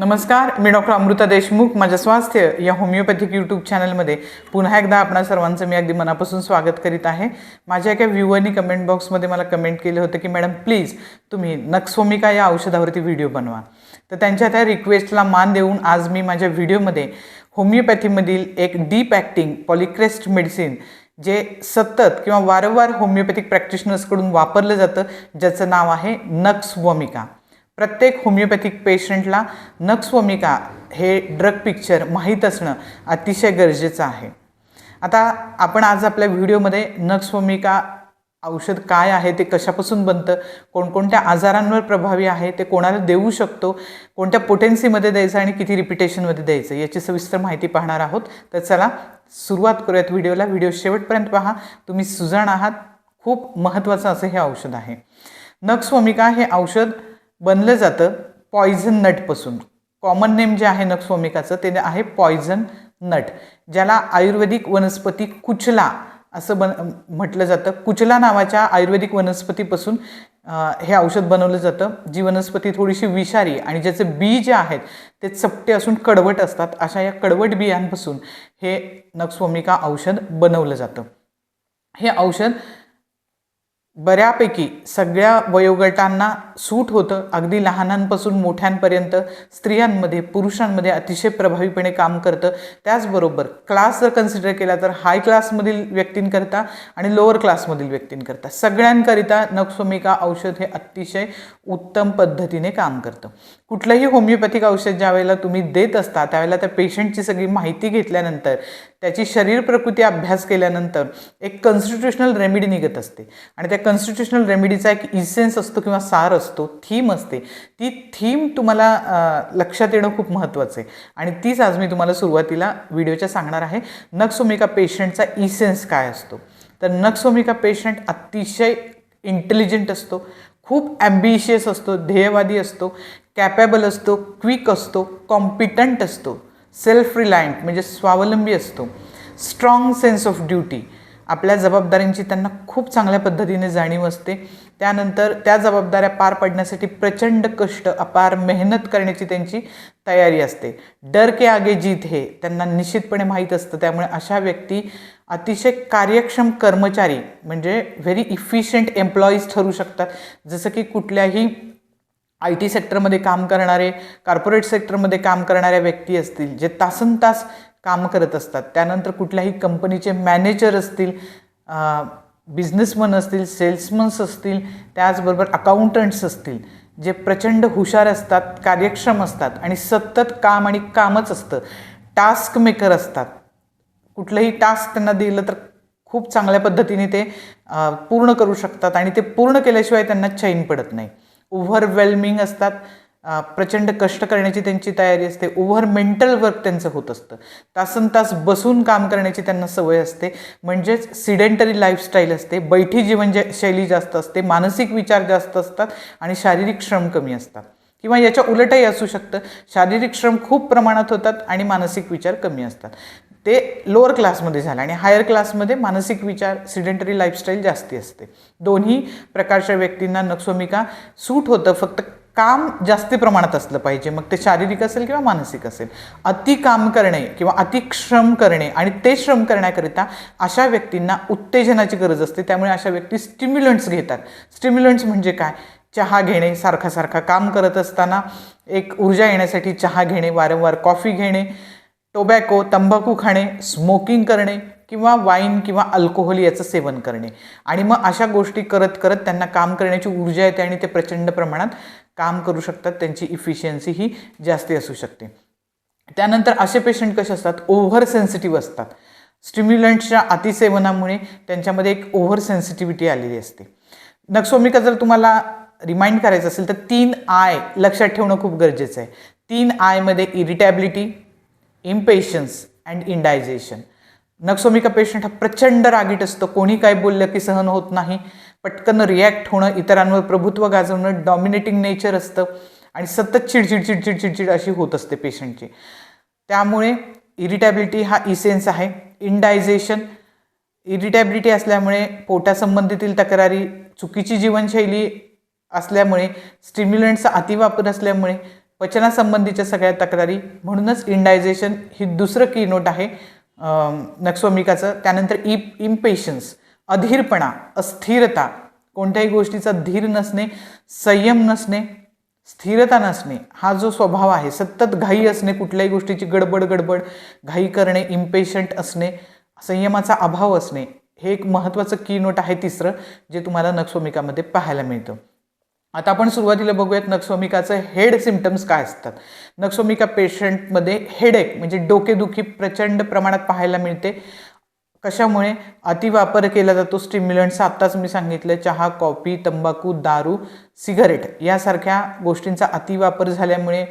नमस्कार मी डॉक्टर अमृता देशमुख माझं स्वास्थ्य या होमिओपॅथिक यूट्यूब चॅनलमध्ये पुन्हा एकदा आपणा सर्वांचं मी अगदी मनापासून स्वागत करीत आहे. माझ्या एका व्ह्यूअरनी कमेंट बॉक्समध्ये मला कमेंट केलं होतं की मॅडम प्लीज तुम्ही नक्सोमिका या औषधावरती व्हिडिओ बनवा. तर त्यांच्या त्या रिक्वेस्टला मान देऊन आज मी माझ्या व्हिडिओमध्ये होमिओपॅथीमधील एक डीप ॲक्टिंग पॉलिक्रेस्ट मेडिसिन जे सतत किंवा वारंवार होमिओपॅथिक प्रॅक्टिशनर्सकडून वापरलं जातं ज्याचं नाव आहे नक्सवमिका प्रत्येक होमिओपॅथिक पेशंटला नक्सवमिका हे ड्रग पिक्चर माहीत असणं अतिशय गरजेचं आहे. आता आपण आज आपल्या व्हिडिओमध्ये नक्सवमिका औषध काय आहे ते कशापासून बनतं कोणकोणत्या आजारांवर प्रभावी आहे ते कोणाला देऊ शकतो कोणत्या पोटेन्सीमध्ये द्यायचं आणि किती रिपिटेशनमध्ये द्यायचं याची सविस्तर माहिती पाहणार आहोत. तर चला सुरुवात करूयात व्हिडिओला. व्हिडिओ शेवटपर्यंत पहा. तुम्ही सुजाण आहात. खूप महत्त्वाचं असं हे औषध आहे. नक्सवमिका हे औषध बनलं जातं पॉयझन नटपासून कॉमन नेम जे आहे नक्सोमिकाचं ते आहे पॉयझन नट ज्याला आयुर्वेदिक वनस्पती कुचला असं बन म्हटलं जातं. कुचला नावाच्या आयुर्वेदिक वनस्पतीपासून हे औषध बनवलं जातं जी वनस्पती थोडीशी विषारी आणि ज्याचे बी जे आहेत ते चपटे असून कडवट असतात. अशा या कडवट बियांपासून हे नक्सोमिका औषध बनवलं जातं. हे औषध बऱ्यापैकी सगळ्या वयोगटांना सूट होतं. अगदी लहानांपासून मोठ्यांपर्यंत स्त्रियांमध्ये पुरुषांमध्ये अतिशय प्रभावीपणे काम करतं. त्याचबरोबर क्लास जर कन्सिडर केला तर हाय क्लासमधील व्यक्तींकरता आणि लोअर क्लासमधील व्यक्तींकरता. सगळ्यांकरिता नक्सोमिका औषध हे अतिशय उत्तम पद्धतीने काम करतं. कुठलंही होमिओपॅथिक औषध ज्या वेळेला तुम्ही देत असता त्यावेळेला त्या पेशंटची सगळी माहिती घेतल्यानंतर त्याची शरीर प्रकृती अभ्यास केल्यानंतर एक कन्स्टिट्युशनल रेमेडी निघत असते. आणि त्या कन्स्टिट्युशनल रेमेडीचा एक इसेन्स असतो किंवा सार असतो थीम असते. ती थीम तुम्हाला लक्षात येणं खूप महत्त्वाचं आहे. आणि तीच आज मी तुम्हाला सुरुवातीला व्हिडिओच्या सांगणार आहे. नक्सोमिका पेशंटचा इसेन्स काय असतो? तर नक्सोमिका पेशंट अतिशय इंटेलिजंट असतो खूप ॲम्बिशियस असतो ध्येयवादी असतो कॅपेबल असतो क्विक असतो कॉम्पिटंट असतो. सेल्फ रिलायंट म्हणजे स्वावलंबी असतो. स्ट्रॉंग सेन्स ऑफ ड्युटी आपल्या जबाबदाऱ्यांची त्यांना खूप चांगल्या पद्धतीने जाणीव असते. त्यानंतर त्या जबाबदाऱ्या पार पाडण्यासाठी प्रचंड कष्ट अपार मेहनत करण्याची त्यांची तयारी असते. डर के आगे जीत हे त्यांना निश्चितपणे माहीत असतं. त्यामुळे अशा व्यक्ती अतिशय कार्यक्षम कर्मचारी म्हणजे व्हेरी इफिशियंट एम्प्लॉईज ठरू शकतात. जसं की कुठल्याही आय टी सेक्टरमध्ये काम करणारे कॉर्पोरेट सेक्टरमध्ये काम करणाऱ्या व्यक्ती असतील जे तासन तास काम करत असतात. त्यानंतर कुठल्याही कंपनीचे मॅनेजर असतील बिझनेसमन असतील सेल्समन्स असतील त्याचबरोबर अकाउंटंट्स असतील जे प्रचंड हुशार असतात कार्यक्षम असतात आणि सतत काम आणि कामच असतं. टास्क मेकर असतात. कुठलंही टास्क त्यांना दिलं तर खूप चांगल्या पद्धतीने ते पूर्ण करू शकतात आणि ते पूर्ण केल्याशिवाय त्यांना चैन पडत नाही. ओव्हरवेल्मिंग असतात. प्रचंड कष्ट करण्याची त्यांची तयारी असते. ओव्हर मेंटल वर्क त्यांचं होत असतं. तासन तास बसून काम करण्याची त्यांना सवय असते. म्हणजेच सिडेंटरी लाईफस्टाईल असते. बैठी जीवन शैली जास्त असते. मानसिक विचार जास्त असतात आणि शारीरिक श्रम कमी असतात. किंवा याच्या उलटही असू शकतं. शारीरिक श्रम खूप प्रमाणात होतात आणि मानसिक विचार कमी असतात. ते लोअर क्लासमध्ये झालं आणि हायर क्लासमध्ये मानसिक विचार सिडेंटरी लाईफस्टाईल जास्ती असते. दोन्ही प्रकारच्या व्यक्तींना नक्सोमिका सूट होतं फक्त काम जास्ती प्रमाणात असलं पाहिजे. मग ते शारीरिक असेल किंवा मानसिक असेल. अति काम करणे किंवा अति श्रम करणे आणि ते श्रम करण्याकरिता अशा व्यक्तींना उत्तेजनाची गरज असते. त्यामुळे अशा व्यक्ती स्टिम्युलंट्स घेतात. स्टिम्युलंट्स म्हणजे काय? चहा घेणे सारखा सारखा काम करत असताना एक ऊर्जा येण्यासाठी चहा घेणे वारंवार कॉफी घेणे टोबॅको तंबाखू खाणे स्मोकिंग करणे किंवा वाईन किंवा अल्कोहोल याचं सेवन करणे. आणि मग अशा गोष्टी करत करत त्यांना काम करण्याची ऊर्जा येते आणि ते प्रचंड प्रमाणात काम करू शकतात. त्यांची इफिशियन्सी ही जास्ती असू शकते. त्यानंतर असे पेशंट कसे असतात? ओव्हर सेन्सिटिव्ह असतात स्टिम्युलंट्सच्या अतिसेवनामुळे त्यांच्यामध्ये एक ओव्हर सेन्सिटिव्हिटी आलेली असते. नक्सोमिका जर तुम्हाला रिमाइंड करायचं असेल तर तीन आय लक्षात ठेवणं खूप गरजेचं आहे. तीन आयमध्ये irritability impatience and indigestion nux vomica patient हा प्रचंड रागीट असतो. कोणी काय बोललं की सहन होत नाही. पटकन रिॲक्ट होणं इतरांवर प्रभुत्व गाजवणं डॉमिनेटिंग नेचर असतं. आणि सतत चिडचिड चिडचिड चिडचिड अशी होत असते पेशंटची त्यामुळे इरिटॅबिलिटी हा इसेन्स आहे. इंडायजेशन इरिटॅबिलिटी असल्यामुळे पोटासंबंधीतील तक्रारी चुकीची जीवनशैली असल्यामुळे स्टिम्युलंटचा अतिवापर असल्यामुळे पचनासंबंधीच्या सगळ्या तक्रारी म्हणूनच इंडायजेशन ही दुसरं की नोट आहे नक्सोमिकाचं त्यानंतर इ इम्पेशन्स अधीरपणा अस्थिरता. कोणत्याही गोष्टीचा धीर नसणे संयम नसणे स्थिरता नसणे हा जो स्वभाव आहे सतत घाई असणे कुठल्याही गोष्टीची गडबड गडबड घाई करणे इम्पेशंट असणे संयमाचा अभाव असणे हे एक महत्त्वाचं की नोट आहे तिसरं जे तुम्हाला नक्सोमिकामध्ये पाहायला मिळतं. आता आपण सुरुवातीला बघूयात नक्सोमिकाचं हेड सिमटम्स काय असतात. नक्सोमिका पेशंटमध्ये हेडेक म्हणजे डोकेदुखी प्रचंड प्रमाणात पाहायला मिळते. कशामुळे? अतिवापर केला जातो स्टिम्युलंट्सचा आत्ताच मी सांगितलं चहा कॉफी तंबाखू दारू सिगारेट यासारख्या गोष्टींचा अतिवापर झाल्यामुळे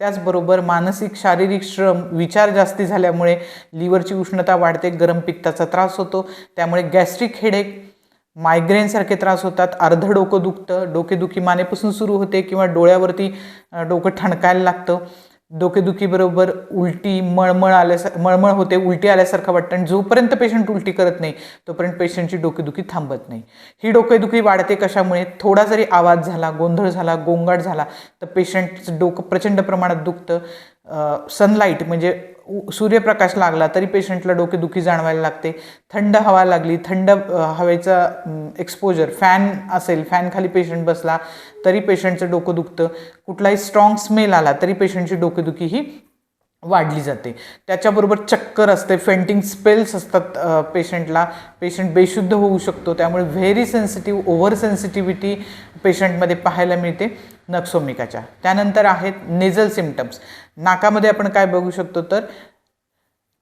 त्याचबरोबर मानसिक शारीरिक श्रम विचार जास्ती झाल्यामुळे लिव्हरची उष्णता वाढते गरम पित्ताचा त्रास होतो त्यामुळे गॅस्ट्रिक हेडेक मायग्रेनसारखे त्रास होतात. अर्धं डोकं दुखतं. डोकेदुखी मानेपासून सुरू होते किंवा डोळ्यावरती डोकं ठणकायला लागतं. डोकेदुखीबरोबर उलटी मळमळ आल्यास मळमळ होते उलटी आल्यासारखं वाटतं. आणि जोपर्यंत पेशंट उलटी करत नाही तोपर्यंत पेशंटची डोकेदुखी थांबत नाही. ही डोकेदुखी वाढते कशामुळे? थोडा जरी आवाज झाला गोंधळ झाला गोंगाट झाला तर पेशंटचं डोकं प्रचंड प्रमाणात दुखतं. सनलाईट म्हणजे सूर्यप्रकाश लागला तरी पेशंटला डोकेदुखी जाणवायला लागते. थंड हवा लागली थंड हवेचं हवेचा एक्सपोजर फॅन असेल फॅनखाली पेशंट बसला तरी पेशंटचं डोकं दुखतं. कुठलाही स्ट्रॉंग स्मेल आला तरी पेशंटची डोकेदुखी ही वाढली जाते. त्याच्याबरोबर चक्कर असते फेंटिंग स्पेल्स असतात पेशंटला पेशंट बेशुद्ध होऊ शकतो त्यामुळे व्हेरी सेन्सिटिव्ह ओव्हर सेन्सिटिव्हिटी पेशंटमध्ये पाहायला मिळते नक्सोमिकाच्या त्यानंतर आहेत नेझल सिमटम्स नाकामध्ये आपण काय बघू शकतो तर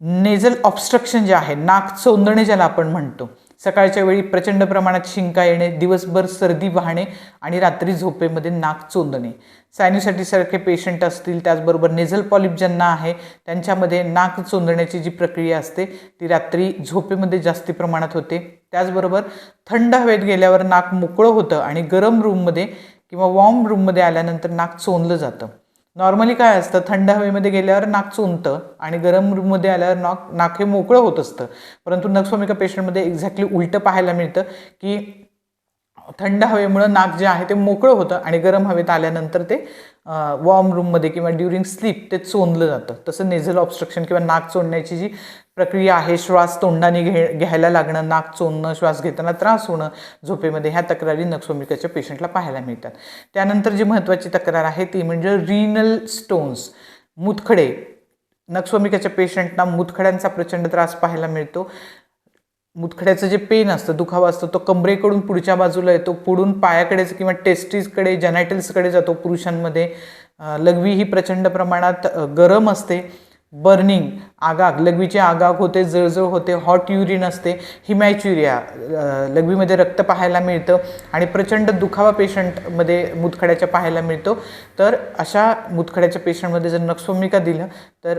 नेझल ऑब्स्ट्रक्शन जे आहे नाक चोंदणे ज्याला आपण म्हणतो. सकाळच्या वेळी प्रचंड प्रमाणात शिंका येणे दिवसभर सर्दी वाहणे आणि रात्री झोपेमध्ये नाक चोंदणे. सायनिसायटिसारखे पेशंट असतील त्याचबरोबर नेझल पॉलिप ज्यांना आहे त्यांच्यामध्ये नाक चोंदण्याची जी प्रक्रिया असते ती रात्री झोपेमध्ये जास्ती प्रमाणात होते. त्याचबरोबर थंड हवेत गेल्यावर नाक मोकळं होतं आणि गरम रूममध्ये किंवा वॉर्म रूममध्ये आल्यानंतर नाक चोंदलं जातं. नॉर्मली काय असतं थंड हवेमध्ये गेल्यावर नाक चोंदतं आणि गरम रूममध्ये आल्यावर नाक नाक हे मोकळं होत असतं. परंतु नक्सोमिका पेशंटमध्ये एक्झॅक्टली उलटं पाहायला मिळतं की थंड हवेमुळं नाक जे आहे ते मोकळं होतं आणि गरम हवेत आल्यानंतर ते वॉर्म रूममध्ये किंवा ड्युरिंग स्लीप ते चोंदलं जातं. तसं नेझल ऑब्स्ट्रक्शन किंवा नाक चोंडण्याची जी प्रक्रिया आहे श्वास तोंडाने घे घ्यायला लागणं नाक चोंदणं श्वास घेताना त्रास होणं झोपेमध्ये ह्या तक्रारी नक्सोमिकाच्या पेशंटला पाहायला मिळतात. त्यानंतर जी महत्त्वाची तक्रार आहे ती म्हणजे रिनल स्टोन्स मुतखडे. नक्सोमिकाच्या पेशंटना मुतखड्यांचा प्रचंड त्रास पाहायला मिळतो. मुतखड्याचं जे पेन असतं दुखावा असतो तो कमरेकडून पुढच्या बाजूला येतो पुढून पायाकडेच किंवा टेस्टीजकडे जनायटल्सकडे जातो पुरुषांमध्ये. लघवी ही प्रचंड प्रमाणात गरम असते. बर्निंग आगाग लघवीची आगाग होते जळजळ होते हॉट युरिन असते हिमॅच्युरिया लघवीमध्ये रक्त पाहायला मिळतं आणि प्रचंड दुखावा पेशंटमध्ये मुतखड्याच्या पाहायला मिळतो. तर अशा मुतखड्याच्या पेशंटमध्ये जर नक्सोमिका दिलं तर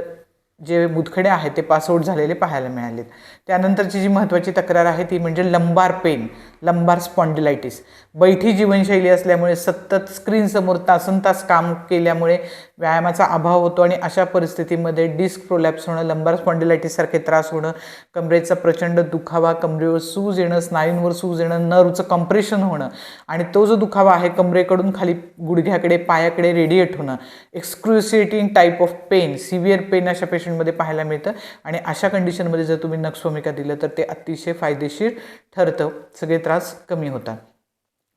जे मुतखडे आहेत ते पासआउट झालेले पाहायला मिळालेत. त्यानंतरची जी महत्त्वाची तक्रार आहे ती म्हणजे लंबार पेन लंबार स्पॉन्डिलायटिस बैठी जीवनशैली असल्यामुळे सतत स्क्रीनसमोर तासन तास काम केल्यामुळे व्यायामाचा अभाव होतो आणि अशा परिस्थितीमध्ये डिस्क प्रोलॅप्स होणं लंबार स्पॉन्डिलायटीसारखे त्रास होणं कमरेचा प्रचंड दुखावा कमरेवर सूज येणं स्नायूंवर सूज येणं नर्वचं कम्प्रेशन होणं आणि तो जो दुखावा आहे कमरेकडून खाली गुडघ्याकडे पायाकडे रेडिएट होणं excruciating type of pain severe pain अशा पेशंटमध्ये पाहायला मिळतं आणि अशा कंडिशनमध्ये जर तुम्ही नक्सोमिका दिलं तर ते अतिशय फायदेशीर ठरतं. सगळे त्रास कमी होतात.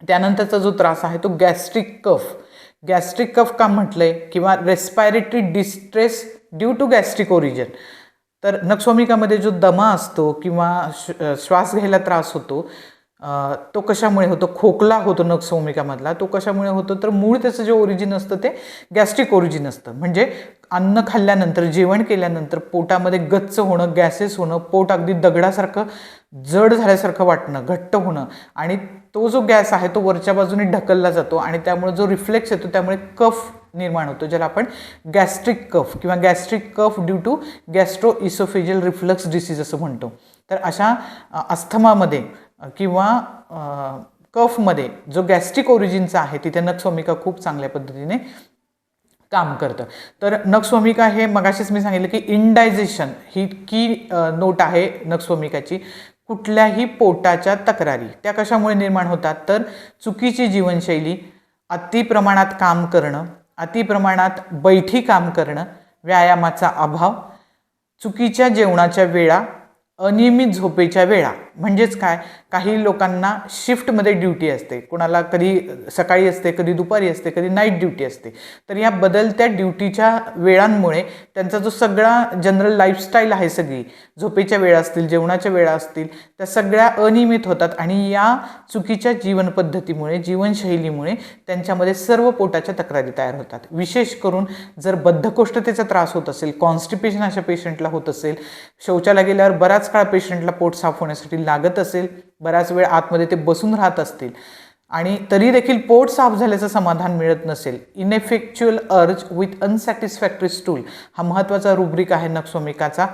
त्यानंतरचा जो त्रास आहे तो गॅस्ट्रिक कफ. गॅस्ट्रिक कफ का म्हटलं आहे किंवा respiratory distress due to gastric origin तर नक्सोमिकामध्ये जो दमा असतो किंवा श्वास घ्यायला त्रास होतो तो कशामुळे होतो? खोकला होतो नक्सोमिकामधला तो कशामुळे होतो? तर मूळ त्याचं जे ओरिजिन असतं ते गॅस्ट्रिक ओरिजिन असतं. म्हणजे अन्न खाल्ल्यानंतर जेवण केल्यानंतर पोटामध्ये गच्च होणं गॅसेस होणं पोट अगदी दगडासारखं जड झाल्यासारखं वाटणं घट्ट होणं आणि तो जो गॅस आहे तो वरच्या बाजूने ढकलला जातो आणि त्यामुळे जो रिफ्लेक्स येतो त्यामुळे कफ निर्माण होतो ज्याला आपण गॅस्ट्रिक कफ किंवा gastric cough due to gastro esophageal reflux disease असं म्हणतो. तर अशा अस्थमामध्ये किंवा कफमध्ये जो गॅस्ट्रिक ओरिजिनचा आहे तिथे नक्षोमिका खूप चांगल्या पद्धतीने काम करतं. तर नक्सोमिका हे मगाशीच मी सांगितलं की इनडायजेशन ही की नोट आहे नक्सोमिकाची कुठल्याही पोटाच्या तक्रारी. त्या कशामुळे निर्माण होतात? तर चुकीची जीवनशैली अतिप्रमाणात काम करणं अतिप्रमाणात बैठी काम करणं व्यायामाचा अभाव चुकीच्या जेवणाच्या वेळा अनियमित झोपेच्या वेळा. म्हणजेच काय? काही लोकांना शिफ्टमध्ये ड्युटी असते. कोणाला कधी सकाळी असते कधी दुपारी असते कधी नाईट ड्युटी असते. तर या बदलत्या ड्युटीच्या वेळांमुळे त्यांचा जो सगळा जनरल लाईफस्टाईल आहे सगळी झोपेच्या वेळा असतील जेवणाच्या वेळा असतील त्या सगळ्या अनियमित होतात. आणि या चुकीच्या जीवनपद्धतीमुळे जीवनशैलीमुळे त्यांच्यामध्ये सर्व पोटाच्या तक्रारी तयार होतात. विशेष करून जर बद्धकोष्ठतेचा त्रास होत असेल कॉन्स्टिपेशन अशा पेशंटला होत असेल शौचाला गेल्यावर बराच काळ पेशंटला पोट साफ होण्यासाठी लागत असेल बराच वेळ आतमध्ये ते बसून राहत असतील आणि तरी देखील पोट साफ झाल्याचं समाधान मिळत नसेल. इनएफेक्च्युअल अर्ज विथ अनसॅटिस्फॅक्टरी स्टूल हा महत्त्वाचा रुब्रिक आहे नक्सोमिकाचा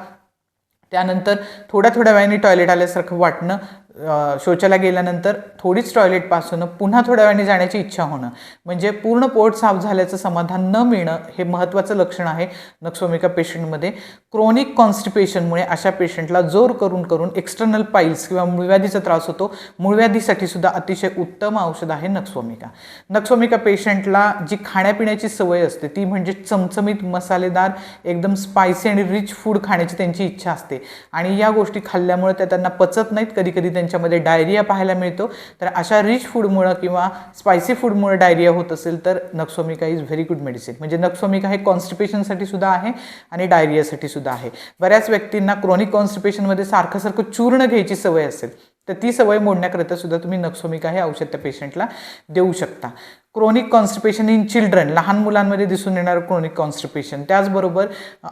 त्यानंतर थोड्या थोड्या वेळाने टॉयलेट आल्यासारखं वाटणं शौचाला गेल्यानंतर थोडीच टॉयलेट पास होणं पुन्हा थोड्या वेळाने जाण्याची इच्छा होणं. म्हणजे पूर्ण पोट साफ झाल्याचं समाधान न मिळणं हे महत्त्वाचं लक्षण आहे नक्सोमिका पेशंटमध्ये. क्रोनिक कॉन्स्टिपेशनमुळे अशा पेशंटला जोर करून करून एक्सटर्नल पाईल्स किंवा मूळव्याधीचा त्रास होतो. मूळव्याधीसाठी सुद्धा अतिशय उत्तम औषध आहे नक्सोमिका नक्सोमिका पेशंटला जी खाण्यापिण्याची सवय असते ती म्हणजे चमचमीत मसालेदार एकदम स्पायसी आणि रिच फूड खाण्याची त्यांची इच्छा असते. आणि या गोष्टी खाल्ल्यामुळे त्या त्यांना पचत नाहीत कधी कधी त्यांच्यामध्ये डायरिया पाहायला मिळतो. तर अशा रिच फूडमुळं किंवा स्पायसी फूडमुळे डायरिया होत असेल तर nux vomica is very good medicine म्हणजे नक्सोमिका हे कॉन्स्टिपेशनसाठी सुद्धा आहे आणि डायरियासाठी सुद्धा आहे. बऱ्याच व्यक्तींना क्रोनिक कॉन्स्टिपेशनमध्ये सारखं सारखं चूर्ण घ्यायची सवय असेल तर ती सवय मोडण्याकरिता सुद्धा तुम्ही नक्सोमिका हे औषध त्या पेशंटला देऊ शकता. क्रोनिक कॉन्स्टिपेशन इन चिल्ड्रन लहान मुलांमध्ये दिसून येणारं क्रोनिक कॉन्स्टिपेशन त्याचबरोबर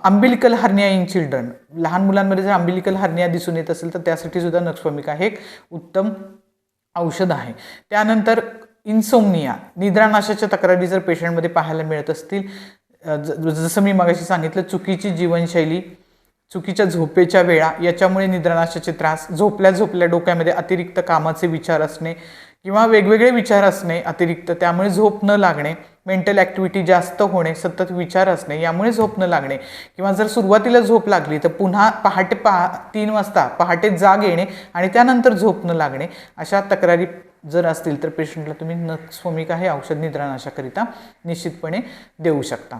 अंबिलिकल हर्निया इन चिल्ड्रन लहान मुलांमध्ये जर अंबिलिकल हर्निया दिसून येत असेल तर त्यासाठी सुद्धा नक्षमिका हे एक उत्तम औषध आहे. त्यानंतर इन्सोमनिया निद्रानाशाच्या तक्रारी जर पेशंटमध्ये पाहायला मिळत असतील ज- जसं मी मगाशी सांगितलं चुकीची जीवनशैली चुकीच्या झोपेच्या वेळा याच्यामुळे निद्रानाशाचे त्रास झोपल्या झोपल्या डोक्यामध्ये अतिरिक्त कामाचे विचार असणे किंवा वेगवेगळे विचार असणे अतिरिक्त त्यामुळे झोप न लागणे मेंटल ॲक्टिव्हिटी जास्त होणे सतत विचार असणे यामुळे झोप न लागणे. किंवा जर सुरुवातीला झोप लागली तर पुन्हा पहाटे पहा तीन वाजता पहाटे जाग येणे आणि त्यानंतर झोप न लागणे. अशा तक्रारी जर असतील तर पेशंटला तुम्ही नक्सोमिका हे औषध निद्रानाशाकरिता निश्चितपणे देऊ शकता.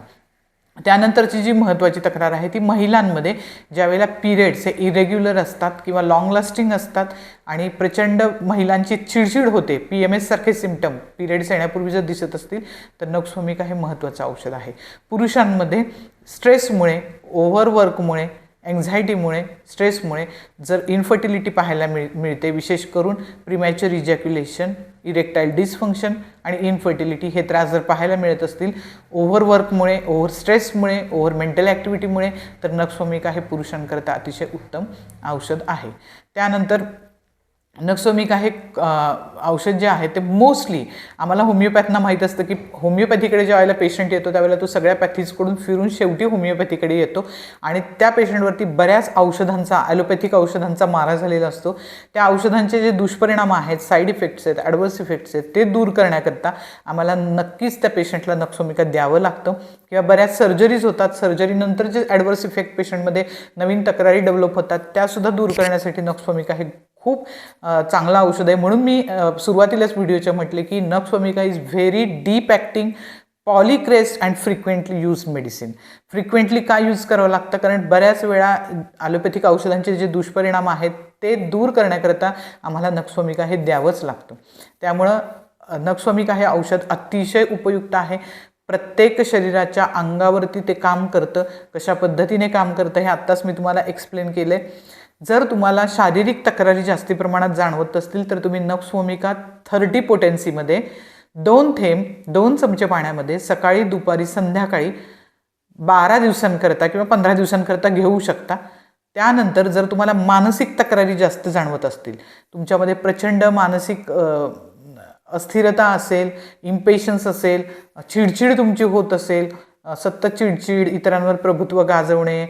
त्यानंतरची जी महत्त्वाची तक्रार आहे ती महिलांमध्ये ज्यावेळेला पिरियड्स हे इरेग्युलर असतात किंवा लॉंग लास्टिंग असतात आणि प्रचंड महिलांची चिडचिड होते पी एम एससारखे सिमटम पिरियड्स येण्यापूर्वी जर दिसत असतील तर नक्सोमिका हे महत्त्वाचं औषध आहे. पुरुषांमध्ये स्ट्रेसमुळे ओव्हरवर्कमुळे अँझायटीमुळे स्ट्रेसमुळे जर इन्फर्टिलिटी पाहायला मिळ मिळते. विशेष करून प्रिमॅच्युअर इजॅक्युलेशन इरेक्टाईल डिसफंक्शन आणि इन्फर्टिलिटी हे त्रास जर पाहायला मिळत असतील ओव्हरवर्कमुळे ओव्हर स्ट्रेसमुळे ओव्हर मेंटल ॲक्टिव्हिटीमुळे तर नक्सोमिका हे पुरुषांकरता अतिशय उत्तम औषध आहे. त्यानंतर नक्सोमिका हे औषध जे आहे ते मोस्टली आम्हाला होमिओपॅथना माहीत असतं की होमिओपॅथीकडे ज्या वेळेला पेशंट येतो त्यावेळेला तो सगळ्या पॅथीजकडून फिरून शेवटी होमिओपॅथीकडे येतो. आणि त्या पेशंटवरती बऱ्याच औषधांचा ॲलोपॅथिक औषधांचा मारा झालेला असतो. त्या औषधांचे जे दुष्परिणाम आहेत साईड इफेक्ट्स आहेत ॲडवर्स इफेक्ट्स आहेत ते दूर करण्याकरता आम्हाला नक्कीच त्या पेशंटला नक्सोमिका द्यावं लागतं. किंवा बऱ्याच सर्जरीज होतात. सर्जरीनंतर जे ॲडवर्स इफेक्ट पेशंटमध्ये नवीन तक्रारी डेव्हलप होतात त्यासुद्धा दूर करण्यासाठी नक्सोमिका हे खूप चांगलं औषध आहे. म्हणून मी सुरुवातीलाच व्हिडिओच्या म्हटले की nux vomica is very deep acting polychrest and frequently use medicine frequently का यूज करावं लागतं? कारण बऱ्याच वेळा ॲलोपॅथिक औषधांचे जे दुष्परिणाम आहेत ते दूर करण्याकरता आम्हाला नक्सोमिका हे द्यावंच लागतं. त्यामुळं अ, हे औषध अतिशय उपयुक्त आहे. प्रत्येक शरीराच्या अंगावरती ते काम करतं. कशा पद्धतीने काम करतं हे आत्ताच मी तुम्हाला एक्सप्लेन केलं आहे जर तुम्हाला शारीरिक तक्रारी जास्ती प्रमाणात जाणवत असतील तर तुम्ही नक्सोमिका थर्टी पोटेन्सीमध्ये दोन थेंब दोन चमचे पाण्यामध्ये सकाळी दुपारी संध्याकाळी बारा दिवसांकरता किंवा पंधरा दिवसांकरता घेऊ शकता. त्यानंतर जर तुम्हाला मानसिक तक्रारी जास्त जाणवत असतील तुमच्यामध्ये प्रचंड मानसिक अस्थिरता असेल इम्पेशन्स असेल चिडचिड तुमची होत असेल सतत चिडचिड इतरांवर प्रभुत्व गाजवणे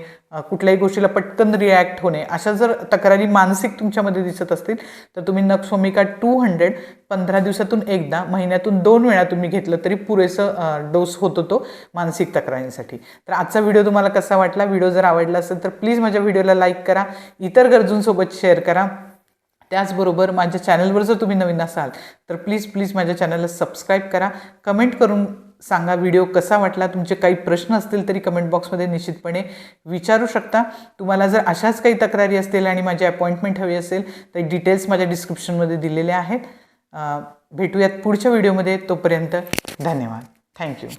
कुठल्याही गोष्टीला पटकन रिॲक्ट होणे अशा जर तक्रारी मानसिक तुमच्यामध्ये दिसत असतील तर तुम्ही नक्सोमिका टू हंड्रेड पंधरा दिवसातून एकदा महिन्यातून दोन वेळा तुम्ही घेतलं तरी पुरेसं डोस होतो तो मानसिक तक्रारींसाठी. तर आजचा व्हिडिओ तुम्हाला कसा वाटला? व्हिडिओ जर आवडला असेल तर प्लीज माझ्या व्हिडिओला लाईक करा इतर गरजूंसोबत शेअर करा. त्याचबरोबर माझ्या चॅनलवर जर तुम्ही नवीन असाल तर प्लीज प्लीज माझ्या चॅनलला सबस्क्राईब करा. कमेंट करून सांगा व्हिडिओ कसा वाटला? तुमचे काही प्रश्न असतील तरी कमेंट बॉक्समध्ये निश्चितपणे विचारू शकता. तुम्हाला जर अशाच काही तक्रारी असतील आणि माझी अपॉइंटमेंट हवी असेल तर डिटेल्स माझ्या डिस्क्रिप्शनमध्ये दिलेले आहेत. भेटूयात पुढच्या व्हिडिओमध्ये तोपर्यंत धन्यवाद. थँक्यू